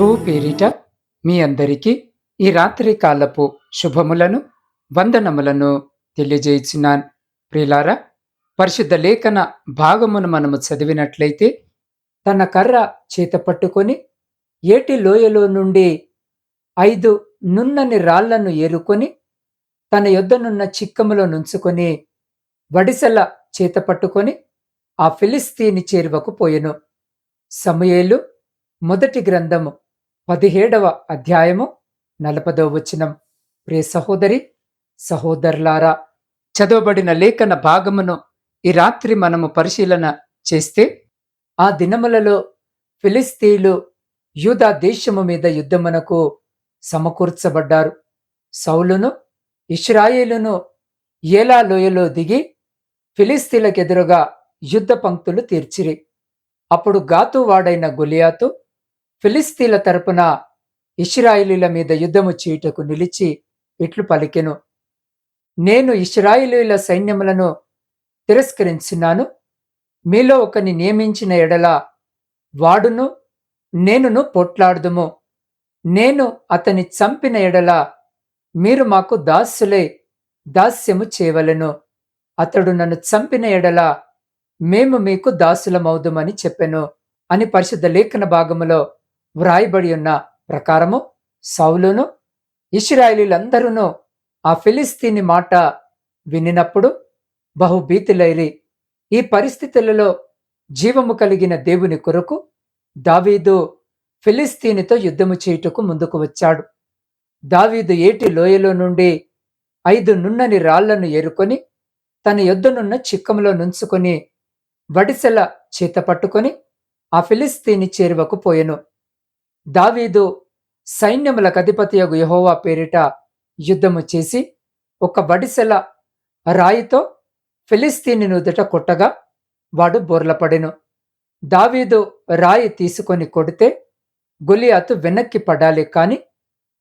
ప్రభువు పేరిట మీ అందరికీ ఈ రాత్రి కాలపు శుభములను వందనములను తెలియజేయించినాన్ ప్రిలారా పరిశుద్ధ లేఖన భాగమును మనము చదివినట్లయితే తన కర్ర చేత పట్టుకొని ఏటి లోయలో నుండి ఐదు నున్నని రాళ్ళను ఏరుకొని తన యొద్దనున్న చిక్కములో నుంచుకొని వడిసల చేత పట్టుకొని ఆ ఫిలిస్తీని చేరువకు పోయెను. సమయేలు మొదటి గ్రంథము పదిహేడవ అధ్యాయము నలపదవ వచనం. ప్రియ సహోదరి సహోదరులారా చదవబడిన లేఖన భాగమును ఈ రాత్రి మనము పరిశీలన చేస్తే ఆ దినములలో ఫిలిస్తీన్లు యూదా దేశము మీద యుద్ధమునకు సమకూర్చబడ్డారు. సౌలును ఇస్రాయేలును ఏలా లోయలో దిగి ఫిలిస్తీలకెదురుగా యుద్ధ పంక్తులు తీర్చిరి. అప్పుడు గాతువాడైన గొలియాతు ఫిలిస్తీన్ల తరపున ఇస్రాయిలీల మీద యుద్ధము చేయుటకు నిలిచి ఇట్లు పలికెను. నేను ఇస్రాయిలీల సైన్యములను తిరస్కరించున్నాను మీలో ఒకని నియమించిన ఎడల వాడును నేనును పొట్లాడుదుము. నేను అతని చంపిన ఎడల మీరు మాకు దాస్యులై దాస్యము చేయవలెను. అతడు నన్ను చంపిన ఎడల మేము మీకు దాసులమవుదుమని చెప్పెను అని పరిశుద్ధ లేఖన భాగములో వ్రాయబడి ఉన్న ప్రకారము సౌలును ఇస్రాయిలీలందరూ ఆ ఫిలిస్తీని మాట వినినప్పుడు బహుభీతులైరి. ఈ పరిస్థితులలో జీవము కలిగిన దేవుని కొరకు దావీదు ఫిలిస్తీనితో యుద్ధము చేయుటకు ముందుకు వచ్చాడు. దావీదు ఏటి లోయలో నుండి ఐదు నున్నని రాళ్ళను ఏరుకొని తన యొద్దనున్న చిక్కములో నుంచుకొని వడిసెల చేత పట్టుకొని ఆ ఫిలిస్తీని చేరువకు పోయెను. దావీదు సైన్యములకు అధిపతియగు యహోవా పేరిట యుద్ధము చేసి ఒక వడిసెల రాయితో ఫిలిస్తీని నుదుట కొట్టగా వాడు బోర్లపడెను. దావీదు రాయి తీసుకొని కొడితే గొలియాతు వెనక్కి పడాలి కాని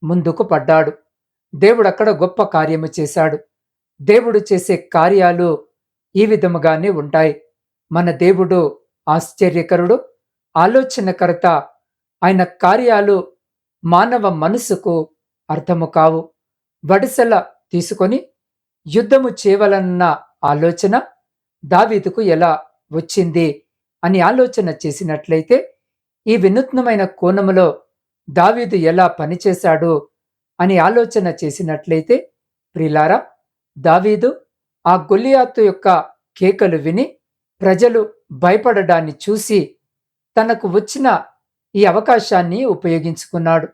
ముందుకు పడ్డాడు. దేవుడక్కడ గొప్ప కార్యము చేశాడు. దేవుడు చేసే కార్యాలు ఈ విధముగానే ఉంటాయి. మన దేవుడు ఆశ్చర్యకరుడు ఆలోచనకర్త ఆయన కార్యాలు మానవ మనసుకు అర్థము కావు. వడిసెల తీసుకొని యుద్ధము చేయవలన్న ఆలోచన దావీదుకు ఎలా వచ్చింది అని ఆలోచన చేసినట్లయితే ఈ వినూత్నమైన కోణములో దావీదు ఎలా పనిచేశాడు అని ఆలోచన చేసినట్లయితే ప్రిలారా దావీదు ఆ గొలియాతు యొక్క కేకలు విని ప్రజలు భయపడడాన్ని చూసి తనకు వచ్చిన ఈ అవకాశాన్ని ఉపయోగించుకున్నాడు.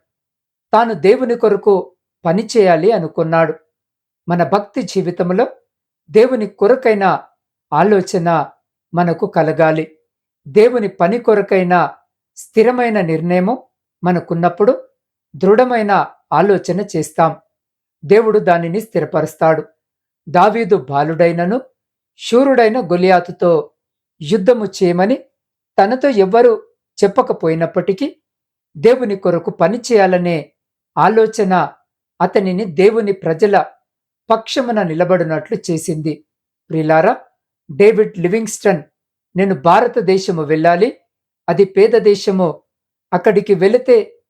తాను దేవుని కొరకు పనిచేయాలి అనుకున్నాడు. మన భక్తి జీవితంలో దేవుని కొరకైన ఆలోచన మనకు కలగాలి. దేవుని పని కొరకైన స్థిరమైన నిర్ణయము మనకున్నప్పుడు దృఢమైన ఆలోచన చేస్తాం. దేవుడు దానిని స్థిరపరుస్తాడు. దావీదు బాలుడైనను శూరుడైన గొలియాతుతో యుద్ధము చేయమని తనతో ఎవ్వరూ చెప్పకపోయినప్పటికీ దేవుని కొరకు పనిచేయాలనే ఆలోచన అతనిని దేవుని ప్రజల పక్షమున నిలబడినట్లు చేసింది. ప్రిలారా డేవిడ్ లివింగ్స్టన్ నేను భారతదేశము వెళ్ళాలి. అది పేద దేశము. అక్కడికి వెళితే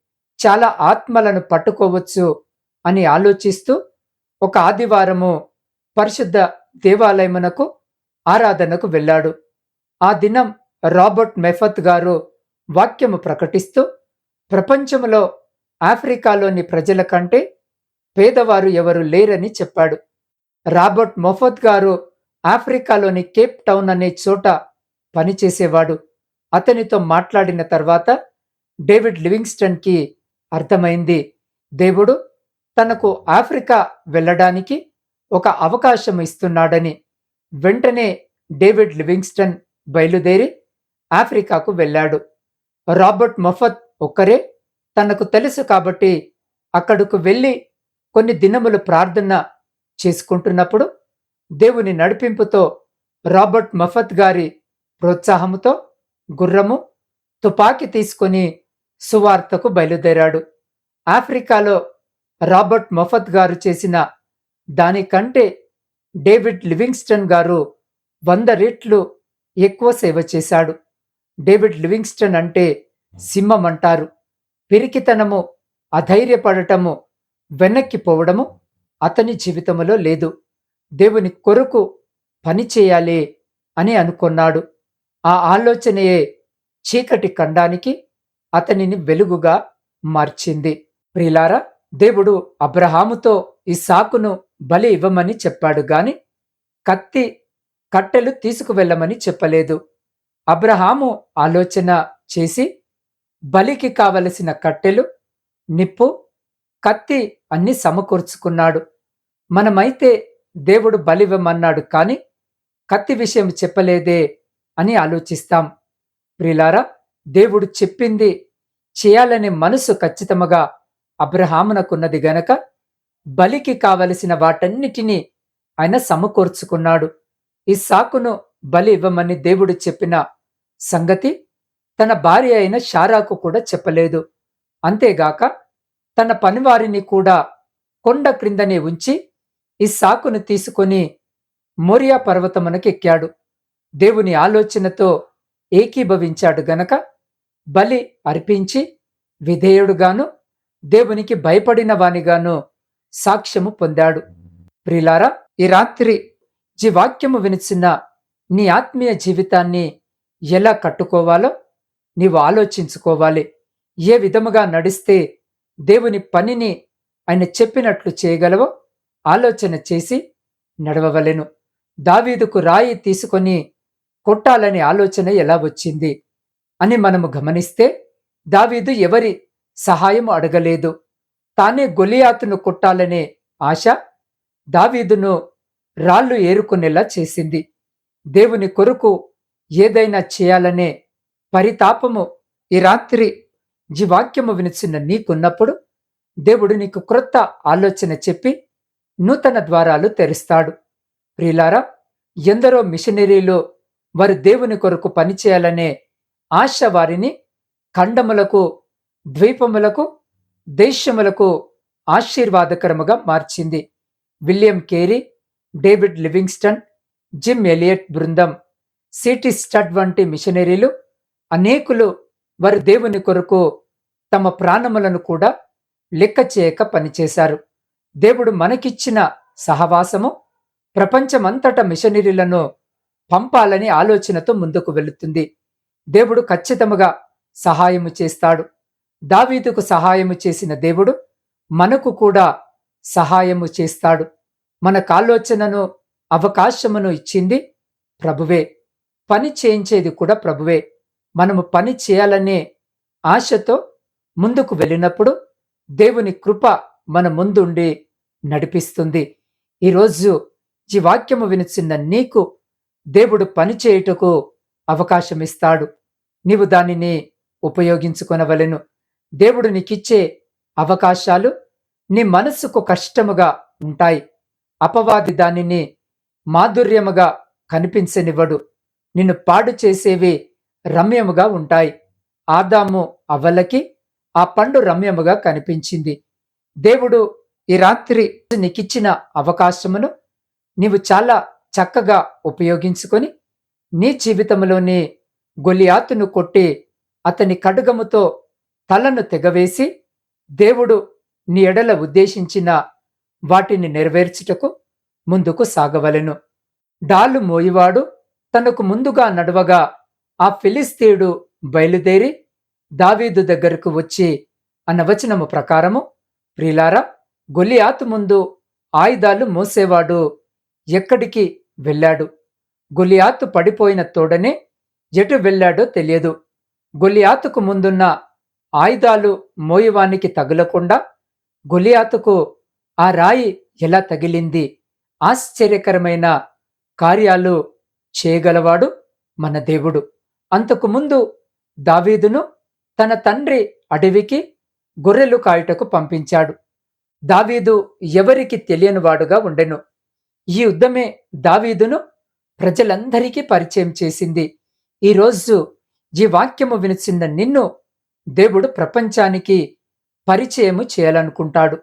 చాలా ఆత్మలను పట్టుకోవచ్చు అని ఆలోచిస్తూ ఒక ఆదివారము పరిశుద్ధ దేవాలయమునకు ఆరాధనకు వెళ్ళాడు. ఆ దినం రాబర్ట్ మెఫత్ గారు వాక్యము ప్రకటిస్తూ ప్రపంచంలో ఆఫ్రికాలోని ప్రజల కంటే పేదవారు ఎవరు లేరని చెప్పాడు. రాబర్ట్ మొఫత్ గారు ఆఫ్రికాలోని కేప్ టౌన్ అనే చోట పనిచేసేవాడు. అతనితో మాట్లాడిన తర్వాత డేవిడ్ లివింగ్స్టన్కి అర్థమైంది దేవుడు తనకు ఆఫ్రికా వెళ్ళడానికి ఒక అవకాశం ఇస్తున్నాడని. వెంటనే డేవిడ్ లివింగ్స్టన్ బయలుదేరి ఆఫ్రికాకు వెళ్ళాడు. రాబర్ట్ మఫత్ ఒక్కరే తనకు తెలుసు కాబట్టి అక్కడకు వెళ్ళి కొన్ని దినములు ప్రార్థన చేసుకుంటున్నప్పుడు దేవుని నడిపింపుతో రాబర్ట్ మఫత్ గారి ప్రోత్సాహముతో గుర్రము తుపాకీ తీసుకొని సువార్తకు బయలుదేరాడు. ఆఫ్రికాలో రాబర్ట్ మఫత్ గారు చేసిన దానికంటే డేవిడ్ లివింగ్స్టన్ గారు వంద రెట్లు ఎక్కువ సేవ చేశాడు. డేవిడ్ లివింగ్స్టన్ అంటే సింహం అంటారు పిరికితనము అధైర్యపడటము వెనక్కిపోవడము అతని జీవితంలో లేదు. దేవుని కొరకు పని చేయాలి అని అనుకున్నాడు. ఆ ఆలోచనయే చీకటి ఖండానికి అతనిని వెలుగుగా మార్చింది. ప్రిలారా దేవుడు అబ్రహాముతో ఈ సాకును బలి ఇవ్వమని చెప్పాడు గాని కత్తి కట్టెలు తీసుకువెళ్ళమని చెప్పలేదు. అబ్రహాము ఆలోచన చేసి బలికి కావలసిన కట్టెలు నిప్పు కత్తి అన్ని సమకూర్చుకున్నాడు. మనమైతే దేవుడు బలివ్వమన్నాడు కాని కత్తి విషయం చెప్పలేదే అని ఆలోచిస్తాం. ప్రిలారా దేవుడు చెప్పింది చేయాలనే మనసు ఖచ్చితముగా అబ్రహామునకున్నది గనక బలికి కావలసిన వాటన్నిటినీ ఆయన సమకూర్చుకున్నాడు. ఈ సాకును బలి ఇవ్వమని దేవుడు చెప్పిన సంగతి తన భార్య అయిన షారాకు కూడా చెప్పలేదు. అంతేగాక తన పనివారిని కూడా కొండ క్రిందనే ఉంచి ఈ సాకును తీసుకొని మోరియా పర్వతమునకెక్కాడు దేవుని ఆలోచనతో ఏకీభవించాడు గనక బలి అర్పించి విధేయుడుగాను దేవునికి భయపడిన వానిగాను సాక్ష్యము పొందాడు. ప్రిలారా ఈ రాత్రి జీవాక్యము వినిచిన నీ ఆత్మీయ జీవితాన్ని ఎలా కట్టుకోవాలో నీవు ఆలోచించుకోవాలి. ఏ విధముగా నడిస్తే దేవుని పనిని ఆయన చెప్పినట్లు చేయగలవో ఆలోచన చేసి నడవవలెను. దావీదుకు రాయి తీసుకొని కొట్టాలనే ఆలోచన ఎలా వచ్చింది అని మనము గమనిస్తే దావీదు ఎవరి సహాయం అడగలేదు. తానే గొలియాతును కొట్టాలనే ఆశ దావీదును రాళ్ళు ఏరుకునేలా చేసింది. దేవుని కొరకు ఏదైనా చేయాలనే పరితాపము ఈ రాత్రి జీవాక్యము వినిచిన నీకున్నప్పుడు దేవుడు నీకు క్రొత్త ఆలోచన చెప్పి నూతన ద్వారాలు తెరుస్తాడు. ప్రియులారా ఎందరో మిషనరీలు వారు దేవుని కొరకు పనిచేయాలనే ఆశ వారిని ఖండములకు ద్వీపములకు దేశములకు ఆశీర్వాదకరముగా మార్చింది. William Carey David Livingstone Jim Elliot బృందం. సిటీ స్టడ్ వంటి మిషనరీలు అనేకులు వారి దేవుని కొరకు తమ ప్రాణములను కూడా లెక్క చేయక పనిచేశారు. దేవుడు మనకిచ్చిన సహవాసము ప్రపంచమంతట మిషనరీలను పంపాలని ఆలోచనతో ముందుకు వెళుతుంది. దేవుడు ఖచ్చితముగా సహాయము చేస్తాడు. దావీదుకు సహాయము చేసిన దేవుడు మనకు కూడా సహాయము చేస్తాడు. మనకు ఆలోచనను అవకాశమును ఇచ్చింది ప్రభువే. పని చేయించేది కూడా ప్రభువే. మనము పని చేయాలనే ఆశతో ముందుకు వెళ్ళినప్పుడు దేవుని కృప మన ముందుండి నడిపిస్తుంది. ఈరోజు ఈ వాక్యము వినిచిన్న నీకు దేవుడు పని చేయుటకు అవకాశం ఇస్తాడు. నీవు దానిని ఉపయోగించుకొనవలెను. దేవుడు నీకిచ్చే అవకాశాలు నీ మనస్సుకు కష్టముగా ఉంటాయి. అపవాది దానిని మాధుర్యముగా కనిపించనివ్వడు. నిన్ను పాడు చేసేవి రమ్యముగా ఉంటాయి. ఆదాము అవ్వలకి ఆ పండు రమ్యముగా కనిపించింది. దేవుడు ఈ రాత్రి నీకిచ్చిన అవకాశమును నీవు చాలా చక్కగా ఉపయోగించుకొని నీ జీవితంలోని గొలియాతును కొట్టి అతని కడుగముతో తలను తెగవేసి దేవుడు నీ ఎడల ఉద్దేశించిన వాటిని నెరవేర్చుటకు ముందుకు సాగవలెను. డాలు మోయివాడు తనకు ముందుగా నడవగా ఆ ఫిలిస్తీయుడు బయలుదేరి దావీదు దగ్గరకు వచ్చి అన్న వచనము ప్రకారము ప్రిలారా గొలియాతు ముందు ఆయుధాలు మోసేవాడు ఎక్కడికి వెళ్ళాడు? గొలియాతు పడిపోయిన తోడనే ఎటు వెళ్ళాడో తెలియదు. గొలియాతుకు ముందున్న ఆయుధాలు మోయవానికి తగులకుండా గొలియాతుకు ఆ రాయి ఎలా తగిలింది? ఆశ్చర్యకరమైన కార్యాలు చేయగలవాడు మన దేవుడు. అంతకుముందు దావీదును తన తండ్రి అడవికి గొర్రెలు కాయుటకు పంపించాడు. దావీదు ఎవరికి తెలియనివాడుగా ఉండెను. ఈ యుద్ధమే దావీదును ప్రజలందరికీ పరిచయం చేసింది. ఈరోజు ఈ వాక్యము వినిచిన్న నిన్ను దేవుడు ప్రపంచానికి పరిచయము చేయాలనుకుంటాడు.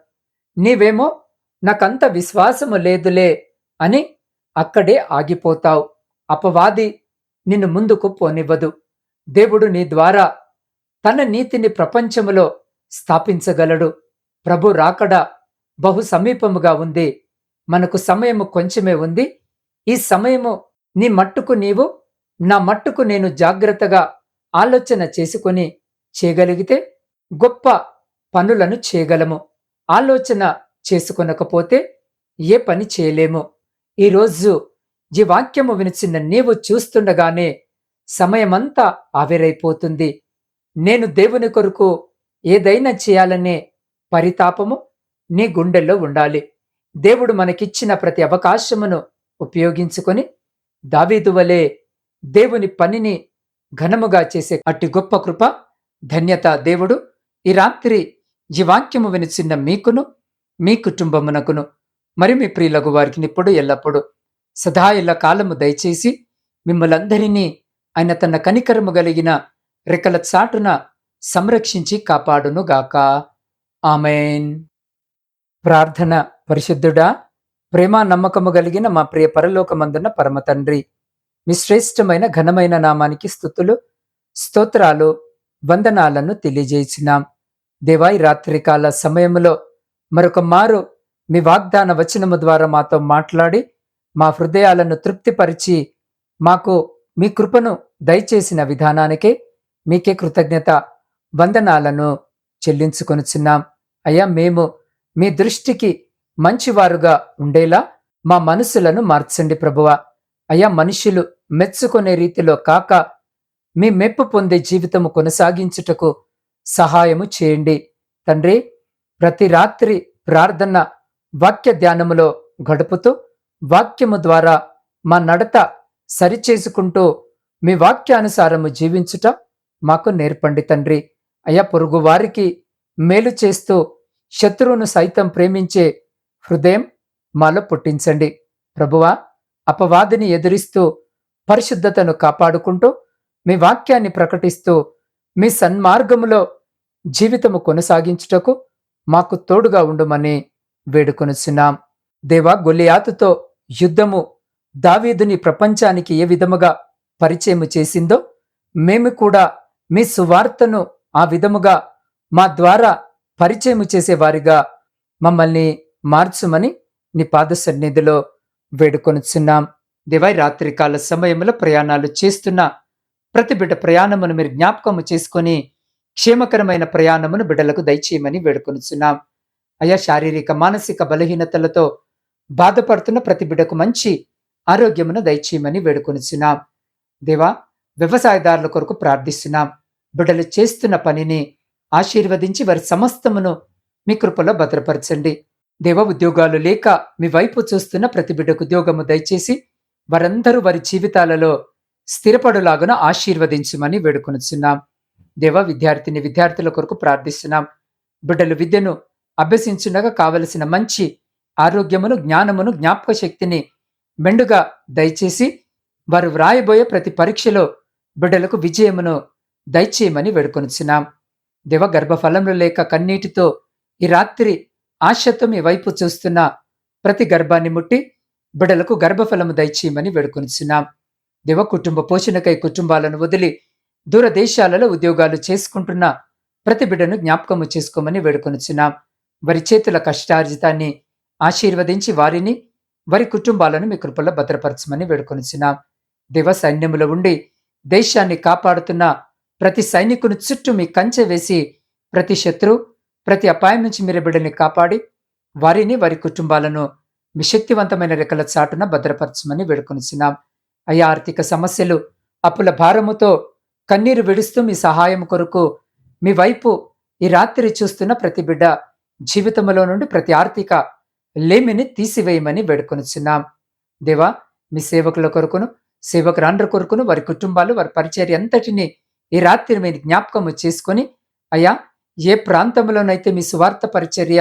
నీవేమో నాకంత విశ్వాసము లేదులే అని అక్కడే ఆగిపోతావు. అపవాది నిన్ను ముందుకు పోనివ్వదు. దేవుడు నీ ద్వారా తన నీతిని ప్రపంచములో స్థాపించగలడు. ప్రభు రాకడ బహు సమీపముగా ఉంది. మనకు సమయము కొంచెమే ఉంది. ఈ సమయము నీ మట్టుకు నీవు నా మట్టుకు నేను జాగ్రత్తగా ఆలోచన చేసుకొని చేయగలిగితే గొప్ప పనులను చేయగలము. ఆలోచన చేసుకొనకపోతే ఏ పని చేయలేము. ఈరోజు ఈ వాక్యము వినిచిన నీవు చూస్తుండగానే సమయమంతా ఆవిరైపోతుంది. నేను దేవుని కొరకు ఏదైనా చేయాలనే పరితాపము నీ గుండెల్లో ఉండాలి. దేవుడు మనకిచ్చిన ప్రతి అవకాశమును ఉపయోగించుకొని దావీదు వలె దేవుని పనిని ఘనముగా చేసే అట్టి గొప్ప కృప ధన్యత దేవుడు ఈ రాత్రి ఈ వాక్యము వినిచిన్న మీకును మీ కుటుంబమునకును మరి మీ ప్రియులకు వారికి ఇప్పుడు ఎల్లప్పుడూ సదా కాలము దయచేసి మిమ్మలందరినీ ఆయన తన కనికరము కలిగిన రెక్కల చాటున సంరక్షించి కాపాడునుగాక. ఆమెన్. ప్రార్థన పరిశుద్ధుడా ప్రేమ నమ్మకము కలిగిన మా ప్రియ పరలోకమందున్న పరమ తండ్రి మీ శ్రేష్టమైన ఘనమైన నామానికి స్థుతులు స్తోత్రాలు వందనాలను తెలియజేసినాం. దేవాయి రాత్రికాల సమయంలో మరొక మారు మీ వాగ్దాన వచనము ద్వారా మాతో మాట్లాడి మా హృదయాలను తృప్తిపరిచి మాకు మీ కృపను దయచేసిన విధానానికే మీకే కృతజ్ఞత వందనాలను చెల్లించుకొనుచున్నాం. అయ్యా మేము మీ దృష్టికి మంచివారుగా ఉండేలా మా మనసులను మార్చండి ప్రభువా. అయ్యా మనుషులు మెచ్చుకునే రీతిలో కాక మీ మెప్పు పొందే జీవితము కొనసాగించుటకు సహాయము చేయండి. తండ్రి ప్రతి రాత్రి ప్రార్థన వాక్య ధ్యానములో గడుపుతూ వాక్యము ద్వారా మా నడత సరిచేసుకుంటూ మీ వాక్యానుసారము జీవించుట మాకు నేర్పండి తండ్రి. అయ్యా పొరుగు వారికి మేలు చేస్తూ శత్రువును సైతం ప్రేమించే హృదయం మాలో పుట్టించండి. ప్రభువా అపవాదిని ఎదిరిస్తూ పరిశుద్ధతను కాపాడుకుంటూ మీ వాక్యాన్ని ప్రకటిస్తూ మీ సన్మార్గములో జీవితము కొనసాగించుటకు మాకు తోడుగా ఉండుమని వేడుకొనుచున్నాం. దేవా గొలియాతుతో యుద్ధము దావీదుని ప్రపంచానికి ఏ విధముగా పరిచయము చేసిందో మేము కూడా మీ సువార్తను ఆ విధముగా మా ద్వారా పరిచయము చేసేవారిగా మమ్మల్ని మార్చుమని నీ పాద సన్నిధిలో వేడుకొనుచున్నాం దివాయి రాత్రికాల సమయంలో ప్రయాణాలు చేస్తున్న ప్రతి బిడ్డ ప్రయాణమును మీరు జ్ఞాపకము చేసుకొని క్షేమకరమైన ప్రయాణమును బిడ్డలకు దయచేయమని వేడుకొనుచున్నాం. అయా శారీరక మానసిక బలహీనతలతో బాధపడుతున్న ప్రతి బిడ్డకు మంచి ఆరోగ్యమును దయచేయమని వేడుకొనిచున్నాం. దేవా వ్యవసాయదారుల కొరకు ప్రార్థిస్తున్నాం. బిడ్డలు చేస్తున్న పనిని ఆశీర్వదించి వారి సమస్తమును మీ కృపలో భద్రపరచండి. దేవ ఉద్యోగాలు లేక మీ వైపు చూస్తున్న ప్రతి బిడ్డకు ఉద్యోగము దయచేసి వారందరూ వారి జీవితాలలో స్థిరపడులాగున ఆశీర్వదించమని వేడుకొనుచున్నాం. దేవ విద్యార్థిని విద్యార్థుల కొరకు ప్రార్థిస్తున్నాం. బిడ్డలు విద్యను అభ్యసించుండగా కావలసిన మంచి ఆరోగ్యమును జ్ఞానమును జ్ఞాపక శక్తిని మెండుగా దయచేసి వారు వ్రాయబోయే ప్రతి పరీక్షలో బిడ్డలకు విజయమును దయచేయమని వేడుకొనుచున్నాం. దివ గర్భఫలములు లేక కన్నీటితో ఈ రాత్రి ఆశతో మీ వైపు చూస్తున్న ప్రతి గర్భాన్ని ముట్టి బిడ్డలకు గర్భఫలము దయచేయమని వేడుకొనిచున్నాం. దివ కుటుంబ పోషణకై కుటుంబాలను వదిలి దూరదేశాలలో ఉద్యోగాలు చేసుకుంటున్న ప్రతి బిడ్డను జ్ఞాపకము చేసుకోమని వేడుకొనిచున్నాం. వారి చేతుల కష్టార్జితాన్ని ఆశీర్వదించి వారిని వారి కుటుంబాలను మీ కృపల్లో భద్రపరచమని వేడుకొనిచున్నాం. దేవ సైన్యములో ఉండి దేశాన్ని కాపాడుతున్న ప్రతి సైనికుని చుట్టూ మీ కంచె వేసి ప్రతి శత్రు ప్రతి అపాయం నుంచి మీరు బిడ్డల్ని కాపాడి వారిని వారి కుటుంబాలను మీ శక్తివంతమైన రెక్కల చాటున భద్రపరచమని వేడుకొనిచున్నాం. అయా ఆర్థిక సమస్యలు అప్పుల భారముతో కన్నీరు విడుస్తూ మీ సహాయం కొరకు మీ వైపు ఈ రాత్రి చూస్తున్న ప్రతి బిడ్డ జీవితంలో నుండి ప్రతి ఆర్థిక లేమిని తీసివేయమని వేడుకొనిచున్నాం. దేవా మీ సేవకుల కొరకును సేవకురాండ్ర కొరకును వారి కుటుంబాలు వారి పరిచర్య అంతటిని ఈ రాత్రి మీరు జ్ఞాపకము చేసుకొని అయ్యా ఏ ప్రాంతంలోనైతే మీ సువార్త పరిచర్య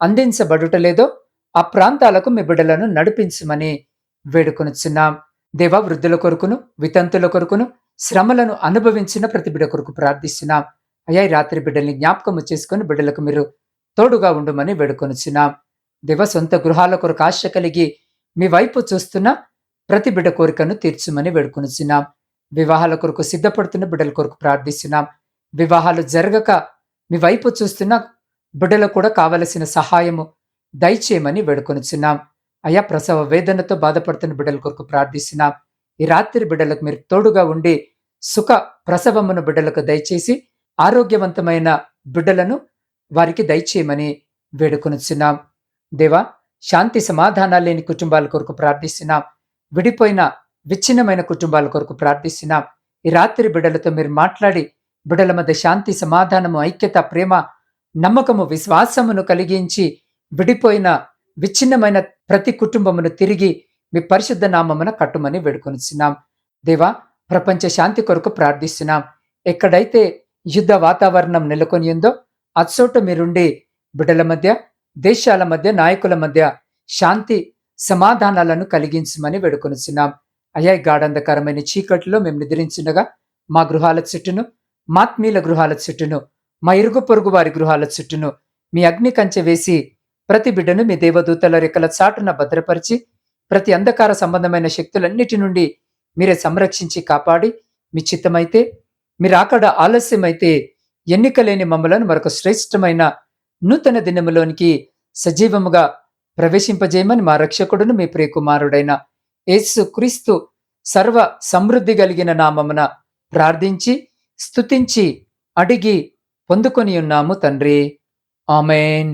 అందించబడుటలేదో ఆ ప్రాంతాలకు మీ బిడ్డలను నడిపించమని వేడుకొనిచున్నాం. దేవా వృద్ధుల కొరకును వితంతుల కొరకును శ్రమలను అనుభవించిన ప్రతి బిడ్డ కొరకు ప్రార్థిస్తున్నాం. అయ్యా ఈ రాత్రి బిడ్డల్ని జ్ఞాపకము చేసుకుని బిడ్డలకు మీరు తోడుగా ఉండమని వేడుకొనిచున్నాం. దేవ సొంత గృహాల కొరకు ఆశ కలిగి మీ వైపు చూస్తున్న ప్రతి బిడ్డ కోరికను తీర్చుమని వేడుకొనిచున్నాం. వివాహాల కొరకు సిద్ధపడుతున్న బిడ్డల కొరకు ప్రార్థిస్తున్నాం. వివాహాలు జరగక మీ వైపు చూస్తున్న బిడ్డలకు కూడా కావలసిన సహాయము దయచేయమని వేడుకొనిచున్నాం. అయా ప్రసవ వేదనతో బాధపడుతున్న బిడ్డల కొరకు ప్రార్థిస్తున్నాం. ఈ రాత్రి బిడ్డలకు మీరు తోడుగా ఉండి సుఖ ప్రసవమును బిడ్డలకు దయచేసి ఆరోగ్యవంతమైన బిడ్డలను వారికి దయచేయమని వేడుకొనిచున్నాం. దేవా శాంతి సమాధానాలు లేని కుటుంబాల కొరకు ప్రార్థిస్తున్నాం. విడిపోయిన విచ్ఛిన్నమైన కుటుంబాల కొరకు ప్రార్థిస్తున్నాం. ఈ రాత్రి బిడ్డలతో మీరు మాట్లాడి బిడ్డల మధ్య శాంతి సమాధానము ఐక్యత ప్రేమ నమ్మకము విశ్వాసమును కలిగించి విడిపోయిన విచ్ఛిన్నమైన ప్రతి కుటుంబమును తిరిగి మీ పరిశుద్ధ నామమున కట్టుమని వేడుకొనిస్తున్నాం దేవా ప్రపంచ శాంతి కొరకు ప్రార్థిస్తున్నాం. ఎక్కడైతే యుద్ధ వాతావరణం నెలకొని ఉందో అచ్చోట మీరుండి బిడ్డల మధ్య దేశాల మధ్య నాయకుల మధ్య శాంతి సమాధానాలను కలిగించమని వేడుకొనిచున్నాం. అయ్యా గాఢంధకరమైన చీకటిలో మేము నిద్రించుండగా మా గృహాల చుట్టూను మాత్మీల గృహాల చుట్టూను మా ఇరుగు పొరుగు వారి గృహాల చుట్టూను మీ అగ్ని కంచె వేసి ప్రతి బిడ్డను మీ దేవదూతల రెక్కల చాటున భద్రపరిచి ప్రతి అంధకార సంబంధమైన శక్తులన్నిటి నుండి మీరే సంరక్షించి కాపాడి మీ చిత్తమైతే మీరు అక్కడ ఆలస్యమైతే ఎన్నికలేని మమ్మలను మరొక శ్రేష్టమైన నూతన దినములోనికి సజీవముగా ప్రవేశింపజేయమని మా రక్షకుడును మీ ప్రియకుమారుడైన యేసు క్రీస్తు సర్వ సమృద్ధి కలిగిన నామమున ప్రార్థించి స్తుతించి అడిగి పొందుకొని ఉన్నాము తండ్రి. ఆమెన్.